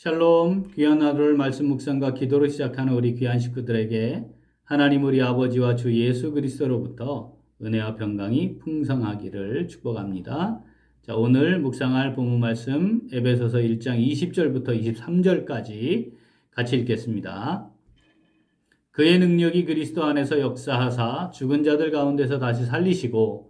샬롬 귀한 하루를 말씀 묵상과 기도로 시작하는 우리 귀한 식구들에게 하나님 우리 아버지와 주 예수 그리스도로부터 은혜와 평강이 풍성하기를 축복합니다. 자, 오늘 묵상할 본문 말씀 에베소서 1장 20절부터 23절까지 같이 읽겠습니다. 그의 능력이 그리스도 안에서 역사하사 죽은 자들 가운데서 다시 살리시고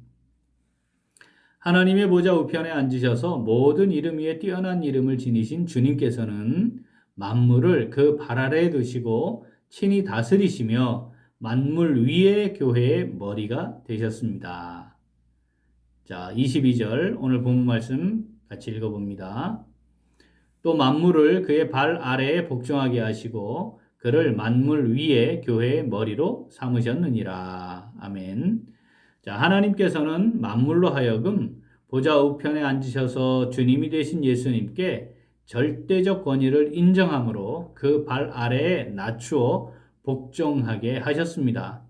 하나님의 보좌 우편에 앉으셔서 모든 이름 위에 뛰어난 이름을 지니신 주님께서는 만물을 그 발 아래에 두시고 친히 다스리시며 만물 위의 교회의 머리가 되셨습니다. 자, 22절 오늘 본문 말씀 같이 읽어봅니다. 또 만물을 그의 발 아래에 복종하게 하시고 그를 만물 위에 교회의 머리로 삼으셨느니라. 아멘. 자, 하나님께서는 만물로 하여금 보좌 우편에 앉으셔서 주님이 되신 예수님께 절대적 권위를 인정함으로 그 발 아래에 낮추어 복종하게 하셨습니다.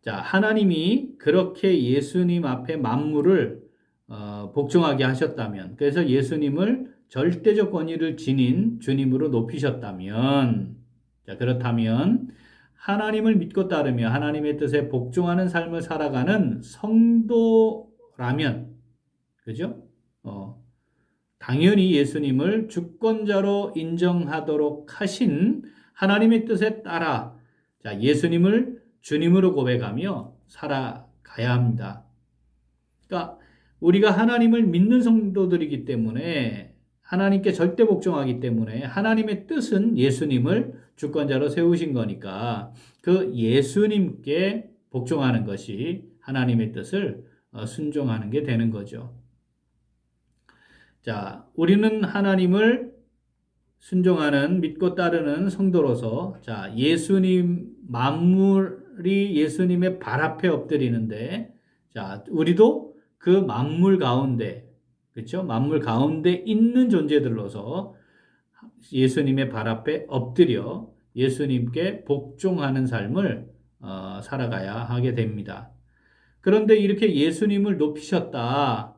자, 하나님이 그렇게 예수님 앞에 만물을 어, 복종하게 하셨다면, 그래서 예수님을 절대적 권위를 지닌 주님으로 높이셨다면, 자, 그렇다면 하나님을 믿고 따르며 하나님의 뜻에 복종하는 삶을 살아가는 성도라면, 그죠? 어, 당연히 예수님을 주권자로 인정하도록 하신 하나님의 뜻에 따라 자, 예수님을 주님으로 고백하며 살아가야 합니다. 그러니까 우리가 하나님을 믿는 성도들이기 때문에 하나님께 절대 복종하기 때문에 하나님의 뜻은 예수님을 주권자로 세우신 거니까 그 예수님께 복종하는 것이 하나님의 뜻을 어, 순종하는 게 되는 거죠. 자, 우리는 하나님을 순종하는 믿고 따르는 성도로서 자, 예수님 만물이 예수님의 발 앞에 엎드리는데 자, 우리도 그 만물 가운데 그렇죠? 만물 가운데 있는 존재들로서 예수님의 발 앞에 엎드려 예수님께 복종하는 삶을 어, 살아가야 하게 됩니다. 그런데 이렇게 예수님을 높이셨다.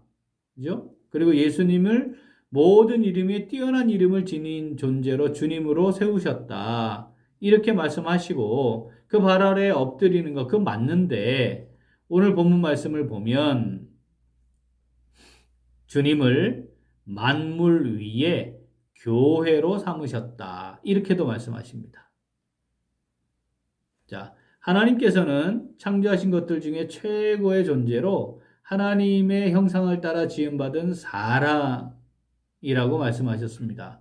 그죠? 그리고 예수님을 모든 이름에 뛰어난 이름을 지닌 존재로 주님으로 세우셨다. 이렇게 말씀하시고 그 발 아래에 엎드리는 거 그거 맞는데 오늘 본문 말씀을 보면 주님을 만물 위에 교회로 삼으셨다. 이렇게도 말씀하십니다. 자, 하나님께서는 창조하신 것들 중에 최고의 존재로 하나님의 형상을 따라 지음받은 사람이라고 말씀하셨습니다.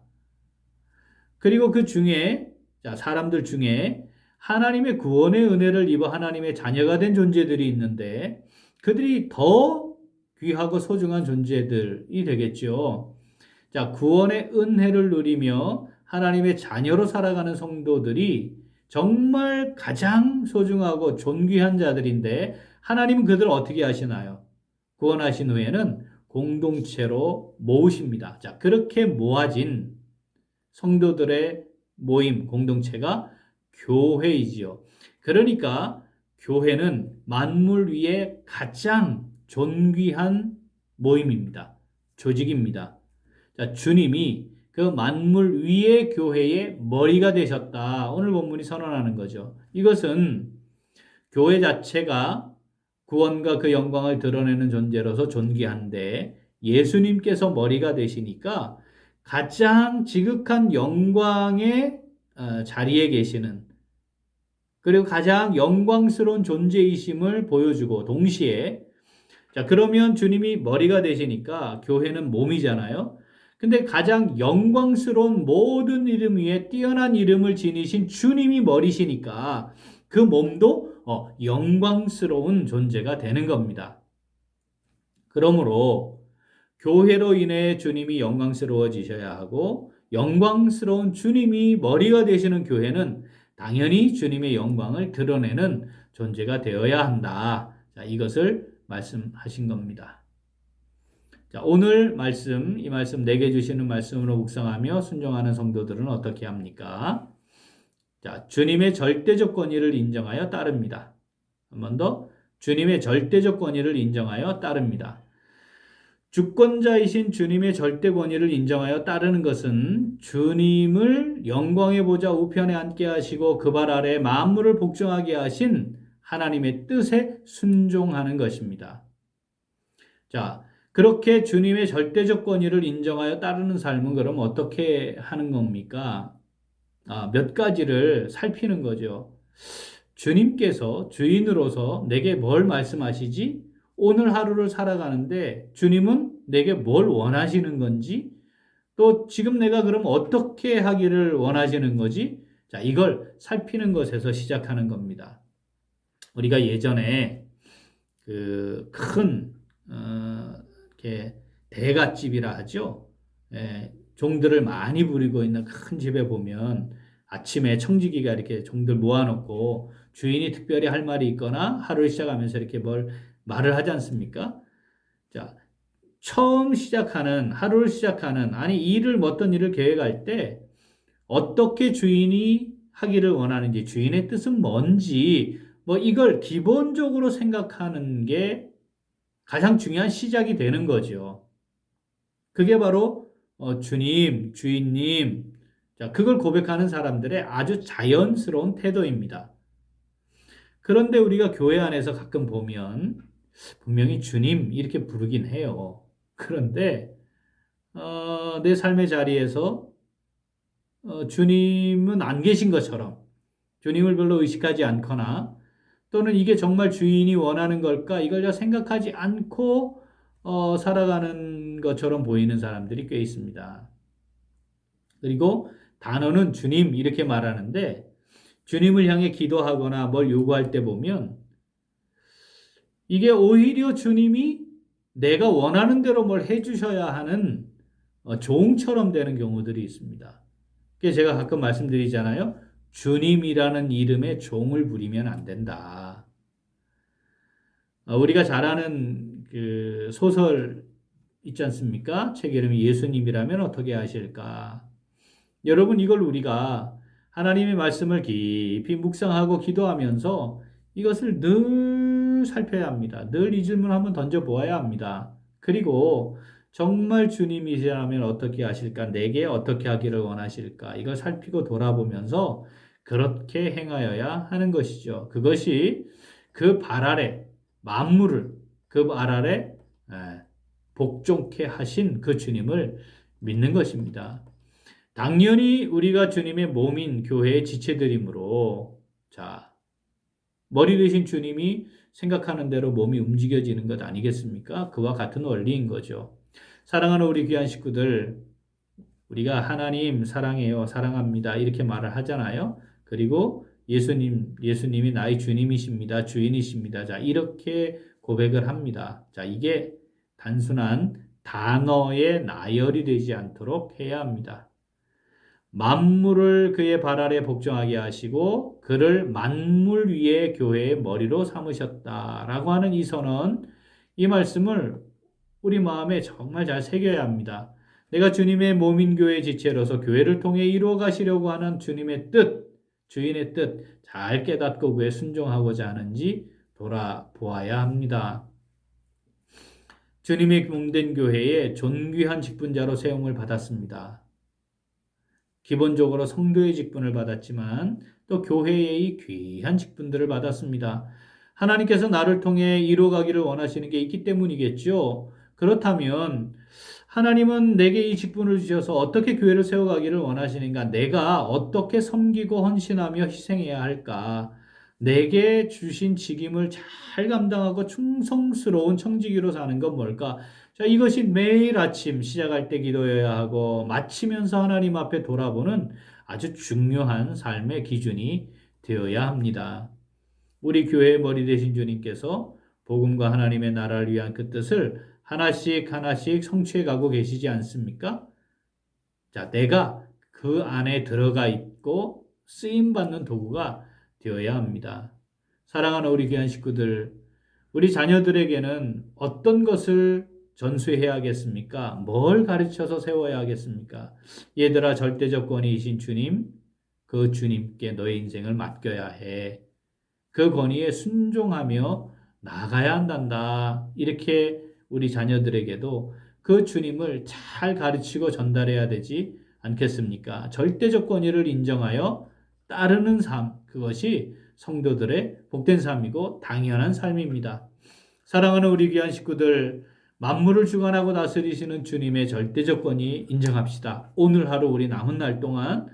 그리고 그 중에, 자, 사람들 중에 하나님의 구원의 은혜를 입어 하나님의 자녀가 된 존재들이 있는데 그들이 더 귀하고 소중한 존재들이 되겠죠. 자, 구원의 은혜를 누리며 하나님의 자녀로 살아가는 성도들이 정말 가장 소중하고 존귀한 자들인데 하나님은 그들을 어떻게 하시나요? 구원하신 후에는 공동체로 모으십니다. 자, 그렇게 모아진 성도들의 모임, 공동체가 교회이지요. 그러니까 교회는 만물 위에 가장 존귀한 모임입니다. 조직입니다. 자, 주님이 그 만물 위의 교회의 머리가 되셨다. 오늘 본문이 선언하는 거죠. 이것은 교회 자체가 구원과 그 영광을 드러내는 존재로서 존귀한데 예수님께서 머리가 되시니까 가장 지극한 영광의 어, 자리에 계시는 그리고 가장 영광스러운 존재이심을 보여주고 동시에 자 그러면 주님이 머리가 되시니까 교회는 몸이잖아요. 근데 가장 영광스러운 모든 이름 위에 뛰어난 이름을 지니신 주님이 머리시니까 그 몸도 어, 영광스러운 존재가 되는 겁니다. 그러므로 교회로 인해 주님이 영광스러워지셔야 하고 영광스러운 주님이 머리가 되시는 교회는 당연히 주님의 영광을 드러내는 존재가 되어야 한다. 자, 이것을 말씀하신 겁니다. 자, 오늘 말씀, 이 말씀 내게 주시는 말씀으로 묵상하며 순종하는 성도들은 어떻게 합니까? 자, 주님의 절대적 권위를 인정하여 따릅니다. 한 번 더. 주님의 절대적 권위를 인정하여 따릅니다. 주권자이신 주님의 절대 권위를 인정하여 따르는 것은 주님을 영광의 보좌 우편에 앉게 하시고 그 발 아래 만물을 복종하게 하신 하나님의 뜻에 순종하는 것입니다. 자, 그렇게 주님의 절대적 권위를 인정하여 따르는 삶은 그럼 어떻게 하는 겁니까? 아, 몇 가지를 살피는 거죠. 주님께서 주인으로서 내게 뭘 말씀하시지? 오늘 하루를 살아가는데 주님은 내게 뭘 원하시는 건지, 또 지금 내가 그럼 어떻게 하기를 원하시는 거지? 자, 이걸 살피는 것에서 시작하는 겁니다. 우리가 예전에 그 큰, 어, 이렇게 대갓집이라 하죠. 예, 종들을 많이 부리고 있는 큰 집에 보면 아침에 청지기가 이렇게 종들 모아놓고 주인이 특별히 할 말이 있거나 하루를 시작하면서 이렇게 뭘 말을 하지 않습니까? 자, 처음 시작하는, 하루를 시작하는, 아니, 일을, 뭐 어떤 일을 계획할 때 어떻게 주인이 하기를 원하는지, 주인의 뜻은 뭔지, 뭐 이걸 기본적으로 생각하는 게 가장 중요한 시작이 되는 거죠. 그게 바로 어, 주님, 주인님, 자, 그걸 고백하는 사람들의 아주 자연스러운 태도입니다. 그런데 우리가 교회 안에서 가끔 보면 분명히 주님 이렇게 부르긴 해요. 그런데 어, 내 삶의 자리에서 어, 주님은 안 계신 것처럼 주님을 별로 의식하지 않거나 또는 이게 정말 주인이 원하는 걸까 이걸 잘 생각하지 않고 어, 살아가는 것처럼 보이는 사람들이 꽤 있습니다. 그리고 단어는 주님 이렇게 말하는데 주님을 향해 기도하거나 뭘 요구할 때 보면 이게 오히려 주님이 내가 원하는 대로 뭘 해주셔야 하는 어, 종처럼 되는 경우들이 있습니다. 그래서 제가 가끔 말씀드리잖아요. 주님이라는 이름의 종을 부리면 안 된다. 어, 우리가 잘 아는 그 소설 있지 않습니까? 책 이름이 예수님이라면 어떻게 하실까? 여러분 이걸 우리가 하나님의 말씀을 깊이 묵상하고 기도하면서 이것을 늘 살펴야 합니다. 늘 이 질문 한번 던져 보아야 합니다. 그리고 정말 주님이시라면 어떻게 하실까? 내게 어떻게 하기를 원하실까? 이걸 살피고 돌아보면서 그렇게 행하여야 하는 것이죠. 그것이 그 발 아래 만물을 그 발 아래 복종케 하신 그 주님을 믿는 것입니다. 당연히 우리가 주님의 몸인 교회의 지체들이므로 자 머리 되신 주님이 생각하는 대로 몸이 움직여지는 것 아니겠습니까? 그와 같은 원리인 거죠. 사랑하는 우리 귀한 식구들, 우리가 하나님 사랑해요, 사랑합니다 이렇게 말을 하잖아요. 그리고 예수님, 예수님이 나의 주님이십니다, 주인이십니다. 자 이렇게 고백을 합니다. 자 이게 단순한 단어의 나열이 되지 않도록 해야 합니다. 만물을 그의 발 아래 복종하게 하시고 그를 만물 위에 교회의 머리로 삼으셨다라고 하는 이 선언 이 말씀을 우리 마음에 정말 잘 새겨야 합니다. 내가 주님의 몸인 교회 지체로서 교회를 통해 이루어 가시려고 하는 주님의 뜻, 주인의 뜻 잘 깨닫고 그에 순종하고자 하는지 돌아보아야 합니다. 주님의 몸된 교회에 존귀한 직분자로 세움을 받았습니다. 기본적으로 성도의 직분을 받았지만 또 교회의 귀한 직분들을 받았습니다. 하나님께서 나를 통해 이루어가기를 원하시는 게 있기 때문이겠죠. 그렇다면 하나님은 내게 이 직분을 주셔서 어떻게 교회를 세워가기를 원하시는가? 내가 어떻게 섬기고 헌신하며 희생해야 할까? 내게 주신 직임을 잘 감당하고 충성스러운 청지기로 사는 건 뭘까? 자, 이것이 매일 아침 시작할 때 기도해야 하고 마치면서 하나님 앞에 돌아보는 아주 중요한 삶의 기준이 되어야 합니다. 우리 교회의 머리 되신 주님께서 복음과 하나님의 나라를 위한 그 뜻을 하나씩 하나씩 성취해 가고 계시지 않습니까? 자, 내가 그 안에 들어가 있고 쓰임 받는 도구가 되어야 합니다. 사랑하는 우리 귀한 식구들, 우리 자녀들에게는 어떤 것을 전수해야겠습니까? 뭘 가르쳐서 세워야 하겠습니까? 얘들아, 절대적 권위이신 주님, 그 주님께 너의 인생을 맡겨야 해. 그 권위에 순종하며 나가야 한단다. 이렇게 우리 자녀들에게도 그 주님을 잘 가르치고 전달해야 되지 않겠습니까? 절대적 권위를 인정하여 따르는 삶, 그것이 성도들의 복된 삶이고 당연한 삶입니다. 사랑하는 우리 귀한 식구들, 만물을 주관하고 다스리시는 주님의 절대적 권위 인정합시다. 오늘 하루 우리 남은 날 동안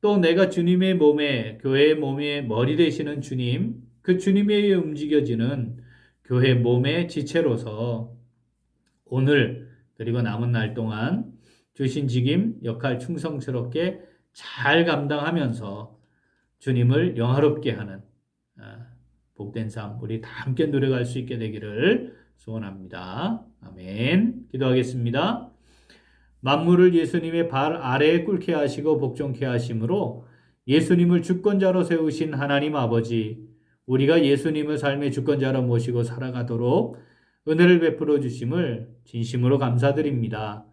또 내가 주님의 몸에, 교회의 몸에 머리 되시는 주님, 그 주님에 의해 움직여지는 교회 몸의 지체로서 오늘 그리고 남은 날 동안 주신 직임 역할 충성스럽게 잘 감당하면서 주님을 영화롭게 하는 아, 복된 삶 우리 다 함께 노력할 수 있게 되기를 소원합니다. 아멘. 기도하겠습니다. 만물을 예수님의 발 아래에 꿇게 하시고 복종케 하심으로 예수님을 주권자로 세우신 하나님 아버지, 우리가 예수님을 삶의 주권자로 모시고 살아가도록 은혜를 베풀어 주심을 진심으로 감사드립니다.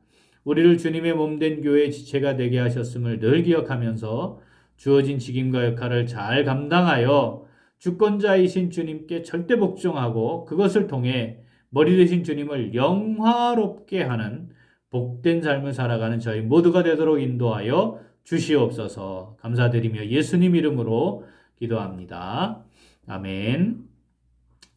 우리를 주님의 몸된 교회 지체가 되게 하셨음을 늘 기억하면서 주어진 직임과 역할을 잘 감당하여 주권자이신 주님께 절대 복종하고 그것을 통해 머리 되신 주님을 영화롭게 하는 복된 삶을 살아가는 저희 모두가 되도록 인도하여 주시옵소서 감사드리며 예수님 이름으로 기도합니다. 아멘.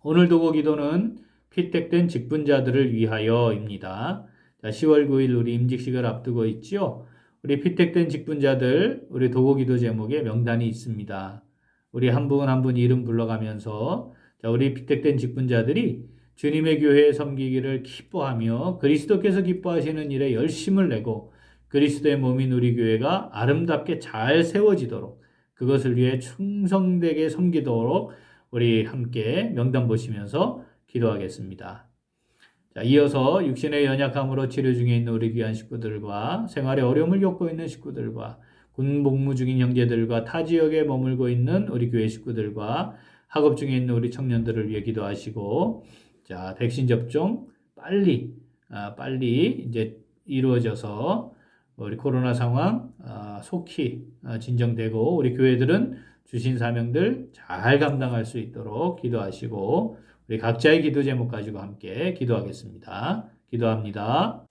오늘 도고 기도는 피택된 직분자들을 위하여입니다. 자, 10월 9일 우리 임직식을 앞두고 있죠. 우리 피택된 직분자들 우리 도고 기도 제목에 명단이 있습니다. 우리 한 분 한 분 이름 불러가면서 자, 우리 피택된 직분자들이 주님의 교회에 섬기기를 기뻐하며 그리스도께서 기뻐하시는 일에 열심을 내고 그리스도의 몸인 우리 교회가 아름답게 잘 세워지도록 그것을 위해 충성되게 섬기도록 우리 함께 명단 보시면서 기도하겠습니다. 자, 이어서 육신의 연약함으로 치료 중에 있는 우리 귀한 식구들과 생활에 어려움을 겪고 있는 식구들과 군 복무 중인 형제들과 타 지역에 머물고 있는 우리 교회 식구들과 학업 중에 있는 우리 청년들을 위해 기도하시고 자, 백신 접종 빨리 아, 빨리 이제 이루어져서 우리 코로나 상황 아, 속히 아, 진정되고 우리 교회들은 주신 사명들 잘 감당할 수 있도록 기도하시고 우리 각자의 기도 제목 가지고 함께 기도하겠습니다. 기도합니다.